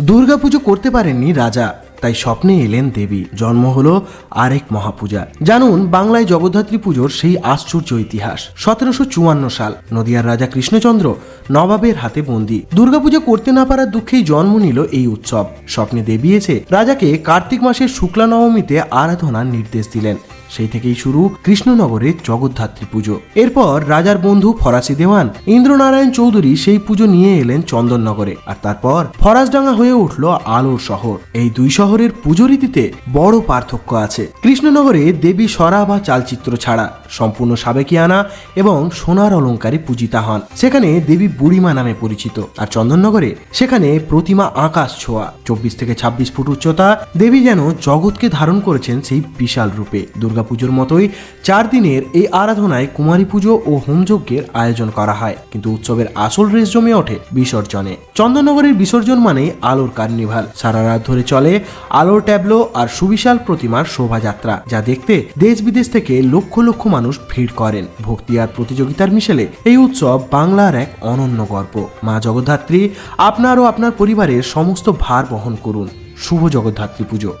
দুর্গাপুজো করতে পারেননি রাজা। তাই স্বপ্নে এলেন দেবী, জন্ম হলো আরেক মহাপূজা। জানুন, বাংলায় জগদ্ধাত্রী পুজোর সেই আশ্চর্য ইতিহাস, সতেরোশো চুয়ান্ন সাল, নদিয়ার রাজা কৃষ্ণচন্দ্র নবাবের হাতে বন্দি। দুর্গাপুজো করতে না পারার দুঃখেই জন্ম নিল এই উৎসব। স্বপ্নে দেবী এসে রাজাকে কার্তিক মাসের শুক্লা নবমীতে আরাধনার নির্দেশ দিলেন। সেই থেকেই শুরু কৃষ্ণনগরের জগদ্ধাত্রী পুজো। এরপর রাজার বন্ধু ফরাসি দেওয়ান ইন্দ্রনারায়ণ চৌধুরী সেই পুজো নিয়ে এলেন চন্দননগরে। আর তারপর ফরাসডাঙ্গা হয়ে উঠল আলোর শহর। এই দুই শহরের পুজো রীতিতে বড় পার্থক্য আছে। কৃষ্ণনগরে দেবী সরা বা চালচিত্র ছাড়া সম্পূর্ণ সাবেকিয়ানা এবং সোনার অলঙ্কারে পূজিতা হন। সেখানে দেবী বুড়িমা নামে পরিচিত। আর চন্দননগরে সেখানে প্রতিমা আকাশ ছোঁয়া। চব্বিশ থেকে ছাব্বিশ ফুট উচ্চতা, দেবী যেন জগৎকে ধারণ করেছেন সেই বিশাল রূপে। দুর্গাপুজোর মতোই চার দিনের এই আরাধনায় কুমারী পুজো ও হোমযজ্ঞের আয়োজন করা হয়। কিন্তু উৎসবের আসল রেস জমে ওঠে বিসর্জনে। চন্দননগরের বিসর্জন মানেই আলোর কার্নিভাল। সারা রাত ধরে চলে আলোর ট্যাবলো আর সুবিশাল প্রতিমার শোভাযাত্রা, যা দেখতে দেশ বিদেশ থেকে লক্ষ লক্ষ মানুষ ভিড় করেন। ভক্তি আর প্রতিযোগিতার মিশেলে এই উৎসব বাংলার এক অনন্য গর্ব মা জগদ্ধাত্রী, আপনার ও আপনার পরিবারের সমস্ত ভার বহন করুন। শুভ জগদ্ধাত্রী পুজো।